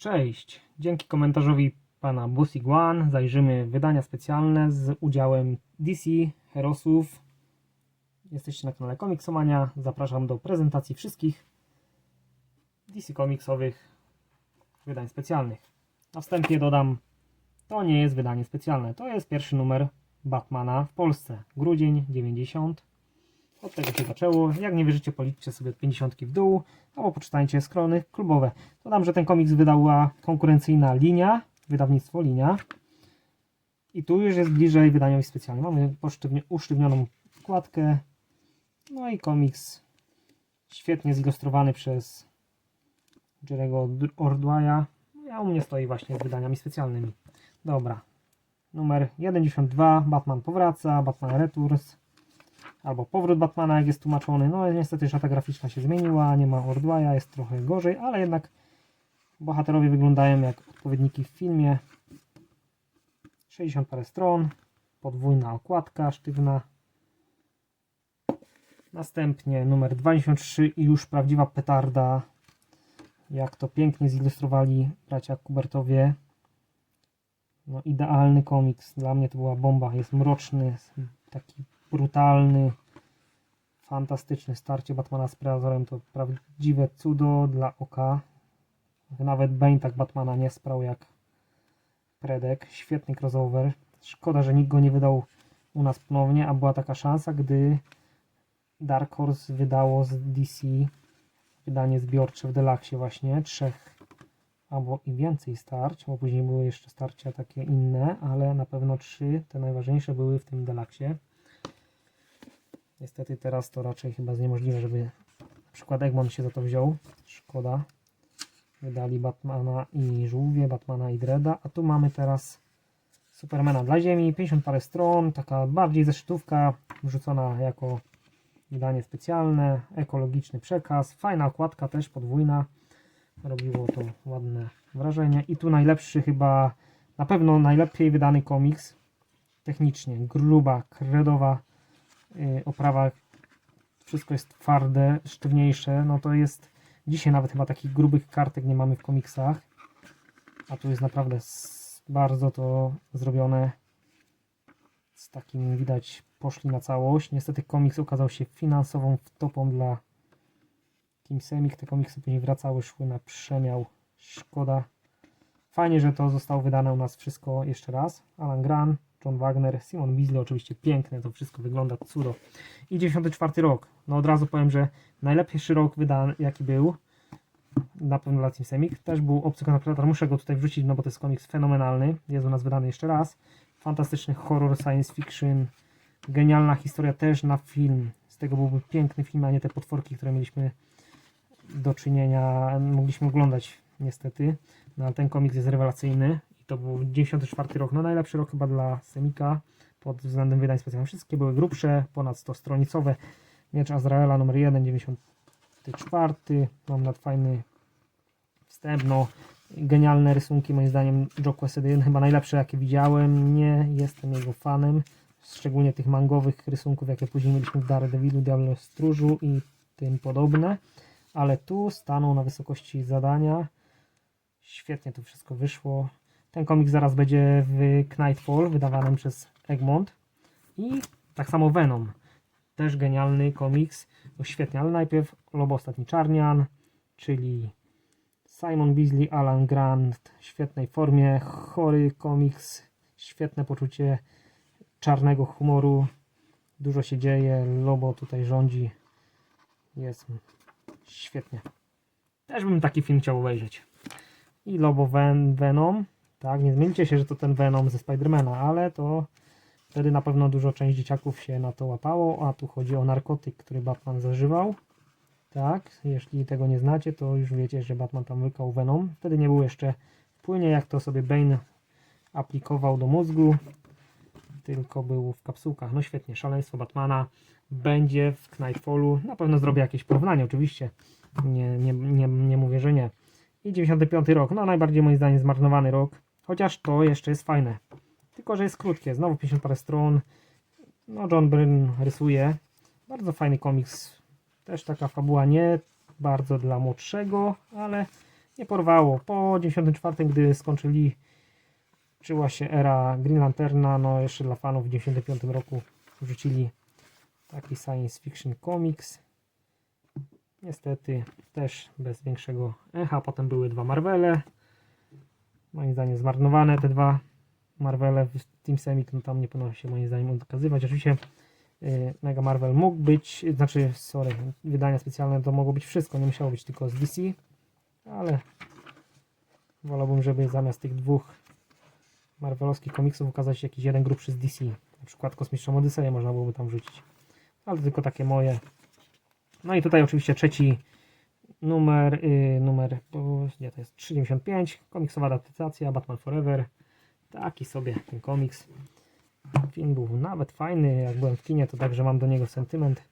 Cześć! Dzięki komentarzowi pana Busig One zajrzymy wydania specjalne z udziałem DC, Herosów. Jesteście na kanale Komiksomania. Zapraszam do prezentacji wszystkich DC komiksowych wydań specjalnych. Na wstępie dodam, to nie jest wydanie specjalne. To jest pierwszy numer Batmana w Polsce. Grudzień 90. Od tego się zaczęło. Jak nie wierzycie, policzcie sobie od 50 w dół, albo poczytajcie skrony klubowe. Dodam, że ten komiks wydała konkurencyjna linia, wydawnictwo linia. I tu już jest bliżej wydaniowi specjalnym. Mamy usztywnioną wkładkę. No i komiks świetnie zilustrowany przez Jerego Ordwaya. A u mnie stoi właśnie z wydaniami specjalnymi. Dobra. Numer 1.92. Batman powraca. Batman Returns albo powrót Batmana, jak jest tłumaczony. No niestety szata graficzna się zmieniła, nie ma Ordwaya, jest trochę gorzej, ale jednak bohaterowie wyglądają jak odpowiedniki w filmie. 60 parę stron, podwójna okładka sztywna. Następnie numer 23 i już prawdziwa petarda. Jak to pięknie zilustrowali bracia Kubertowie. No idealny komiks, dla mnie to była bomba, jest mroczny, taki brutalny, fantastyczny starcie Batmana z Predatorem to prawdziwe cudo dla oka. Nawet Bane tak Batmana nie sprał jak Predek. Świetny crossover. Szkoda, że nikt go nie wydał u nas ponownie, a była taka szansa, gdy Dark Horse wydało z DC wydanie zbiorcze w Deluxe właśnie, trzech albo i więcej starć, bo później były jeszcze starcia takie inne, ale na pewno trzy, te najważniejsze były w tym Deluxe. Niestety teraz to raczej chyba jest niemożliwe, żeby na przykład Egmont się za to wziął. Szkoda. Wydali Batmana i Żółwie, Batmana i Dreda, a tu mamy teraz Supermana dla Ziemi, 50 parę stron, taka bardziej zeszytówka, wrzucona jako wydanie specjalne, ekologiczny przekaz, fajna okładka też podwójna, robiło to ładne wrażenie. I tu najlepszy chyba, na pewno najlepiej wydany komiks, technicznie, gruba, kredowa y, oprawa, wszystko jest twarde, sztywniejsze, no to jest dzisiaj nawet chyba takich grubych kartek nie mamy w komiksach, a tu jest naprawdę bardzo to zrobione z takim widać poszli na całość. Niestety komiks okazał się finansową wtopą dla Team Semik. Te komiksy później wracały, szły na przemiał. Szkoda. Fajnie, że to zostało wydane u nas wszystko jeszcze raz. Alan Grant, John Wagner, Simon Beasley, oczywiście piękne, to wszystko wygląda cudo. I 94 rok. No od razu powiem, że najlepszy rok wydany, jaki był, na pewno dla Team Semik. Też był Obcy Predator, muszę go tutaj wrzucić, no bo to jest komiks fenomenalny. Jest u nas wydany jeszcze raz. Fantastyczny horror, science fiction, genialna historia też na film. Z tego byłby piękny film, a nie te potworki, które mieliśmy do czynienia, mogliśmy oglądać niestety. No ale ten komiks jest rewelacyjny to był 94 rok, no najlepszy rok chyba dla Semika pod względem wydań specjalnych. Wszystkie były grubsze, ponad 100 stronicowe. Miecz Azraela numer 1, 94. Mam nad fajny wstęp, no genialne rysunki moim zdaniem Joe Quesada, chyba najlepsze jakie widziałem. Nie jestem jego fanem, szczególnie tych mangowych rysunków, jakie później mieliśmy w Daredevilu, Diablo Stróżu i tym podobne. Ale tu stanął na wysokości zadania. Świetnie to wszystko wyszło. Ten komik zaraz będzie w Knightfall, wydawanym przez Egmont. I tak samo Venom. Też genialny komiks. No świetnie, ale najpierw Lobo Ostatni Czarnian, czyli Simon Beasley, Alan Grant w świetnej formie, chory komiks, świetne poczucie czarnego humoru, dużo się dzieje, Lobo tutaj rządzi, jest świetnie. Też bym taki film chciał obejrzeć. I Lobo Ven Venom, tak, nie zmieńcie się, że to ten Venom ze Spidermana, ale to wtedy na pewno dużo część dzieciaków się na to łapało, a tu chodzi o narkotyk, który Batman zażywał. Tak, jeśli tego nie znacie, to już wiecie, że Batman tam łykał Venom. Wtedy nie było jeszcze płynie, jak to sobie Bane aplikował do mózgu, tylko był w kapsułkach. No świetnie, szaleństwo Batmana będzie w Knightfallu. Na pewno zrobię jakieś porównanie, oczywiście. Nie, nie, nie, nie mówię, że nie. I 95 rok, no najbardziej moim zdaniem zmarnowany rok, chociaż to jeszcze jest fajne. Tylko, że jest krótkie, znowu 50 parę stron. No John Byrne rysuje. Bardzo fajny komiks też taka fabuła nie bardzo dla młodszego, ale nie porwało. Po 94, gdy skończyli czyła się era Green Lanterna, no jeszcze dla fanów w 95 roku wrzucili taki science fiction comics. Niestety też bez większego echa. Potem były dwa Marvele. Moim zdaniem zmarnowane te dwa Marvele w Team Semic, no tam nie powinno się moim zdaniem dokazywać. Oczywiście y, Mega Marvel mógł być, znaczy, sorry, wydania specjalne to mogło być wszystko, nie musiało być tylko z DC, ale wolałbym, żeby zamiast tych dwóch Marvelowskich komiksów ukazać jakiś jeden grubszy z DC. Na przykład Kosmiczną Odyseję można byłoby tam wrzucić. Ale tylko takie moje. No i tutaj oczywiście trzeci numer, yy, numer, nie, to jest 35, komiksowa adaptacja Batman Forever. Taki sobie ten komiks. Film był nawet fajny, jak byłem w kinie, to także mam do niego sentyment.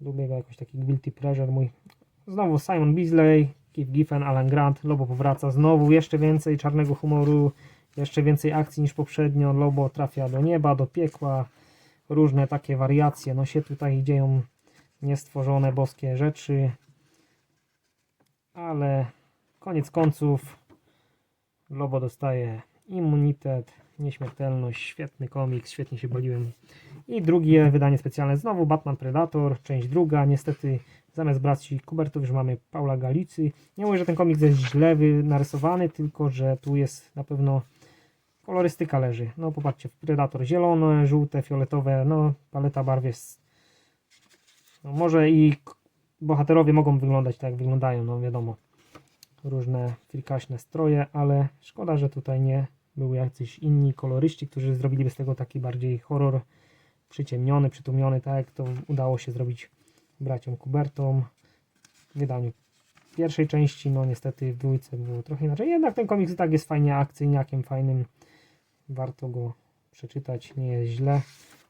Lubię go jakoś taki guilty pleasure mój. Znowu Simon Beasley, Keith Giffen, Alan Grant, Lobo powraca, znowu jeszcze więcej czarnego humoru, jeszcze więcej akcji niż poprzednio. Lobo trafia do nieba, do piekła, różne takie wariacje. No się tutaj dzieją niestworzone boskie rzeczy, ale koniec końców Lobo dostaje immunitet, nieśmiertelność, świetny komiks, świetnie się bawiłem. I drugie wydanie specjalne znowu Batman Predator, część druga. Niestety zamiast braci Kubertów już mamy Paula Galicy. Nie mówię, że ten komiks jest źle narysowany, tylko że tu jest na pewno kolorystyka leży. No popatrzcie, Predator zielone, żółte, fioletowe, no paleta barw jest no, może i bohaterowie mogą wyglądać tak jak wyglądają, no wiadomo. Różne frikaśne stroje, ale szkoda, że tutaj nie były jacyś inni koloryści, którzy zrobiliby z tego taki bardziej horror przyciemniony, przytłumiony, tak jak to udało się zrobić braciom Kubertom w wydaniu pierwszej części, no niestety w dwójce było trochę inaczej, jednak ten komiks i tak jest fajnie akcyjniakiem, fajnym, warto go przeczytać, nie jest źle.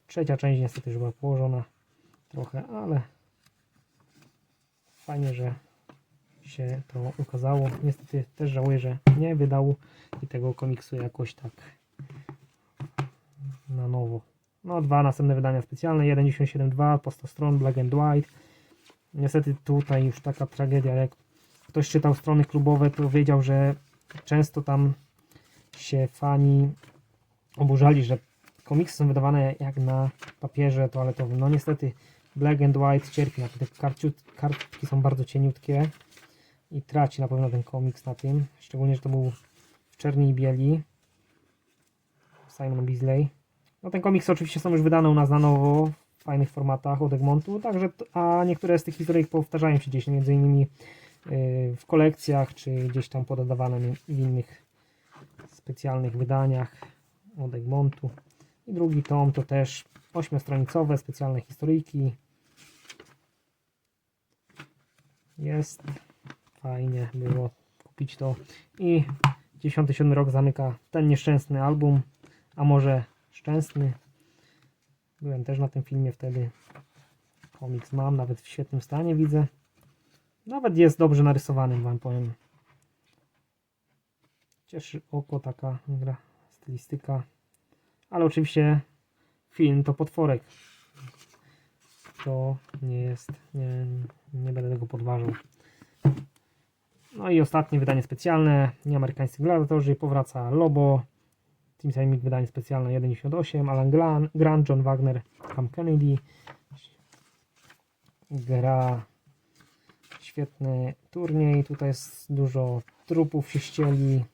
Trzecia część niestety już była położona trochę, ale fajnie, że się to ukazało. Niestety też żałuję, że nie wydał i tego komiksu jakoś tak na nowo. No, dwa następne wydania specjalne, 1.97.2, po 100 stron, Black and White. Niestety tutaj już taka tragedia, jak ktoś czytał strony klubowe, to wiedział, że często tam się fani oburzali, że komiksy są wydawane jak na papierze toaletowym. No niestety Black and White cierpi na karciut, kartki są bardzo cieniutkie i traci na pewno ten komiks na tym. Szczególnie, że to był w czerni i bieli. Simon Beasley. No ten komiks oczywiście są już wydane u nas na nowo w fajnych formatach od Egmontu, także a niektóre z tych historii powtarzają się gdzieś, między innymi yy, w kolekcjach, czy gdzieś tam podawane mi- w innych specjalnych wydaniach od Egmontu. I drugi tom to też ośmiostronicowe specjalne historyjki. Jest fajnie było kupić to. I 97 rok zamyka ten nieszczęsny album, a może szczęsny. Byłem też na tym filmie wtedy. Komiks mam, nawet w świetnym stanie widzę. Nawet jest dobrze narysowany, wam powiem. Cieszy oko taka gra, stylistyka. Ale oczywiście film to potworek. To nie jest, nie, nie będę tego podważał. No i ostatnie wydanie specjalne, nieamerykańscy gladiatorzy, powraca Lobo, Team Semic wydanie specjalne 1.98, Alan Grant, John Wagner, Cam Kennedy. Gra świetny turniej, tutaj jest dużo trupów się ścieli.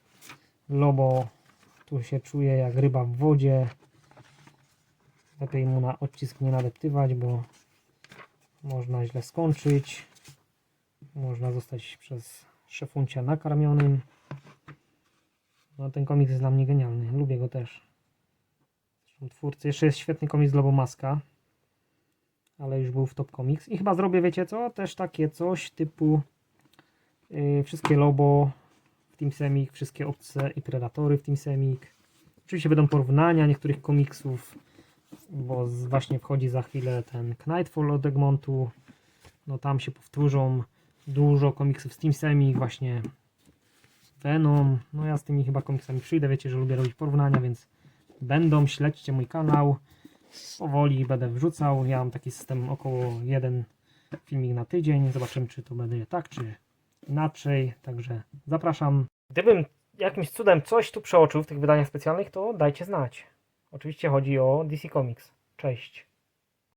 Lobo tu się czuje jak ryba w wodzie. Lepiej mu na odcisk nie nadeptywać, bo można źle skończyć. Można zostać przez szefuncia nakarmionym. No ten komiks jest dla mnie genialny. Lubię go też. Zresztą twórcy. Jeszcze jest świetny komiks Lobo Maska. Ale już był w Top Comics. I chyba zrobię, wiecie co? Też takie coś typu yy, wszystkie Lobo w Team Semic, wszystkie obce i Predatory w Team Semic. Oczywiście będą porównania niektórych komiksów, bo właśnie wchodzi za chwilę ten Knightfall od Egmontu. No tam się powtórzą dużo komiksów z Team Semic, właśnie Venom. No ja z tymi chyba komiksami przyjdę, wiecie, że lubię robić porównania, więc będą, śledźcie mój kanał. Powoli będę wrzucał. Ja mam taki system około jeden filmik na tydzień. Zobaczymy, czy to będzie tak, czy inaczej, także zapraszam. Gdybym jakimś cudem coś tu przeoczył w tych wydaniach specjalnych, to dajcie znać. Oczywiście chodzi o DC Comics. Cześć.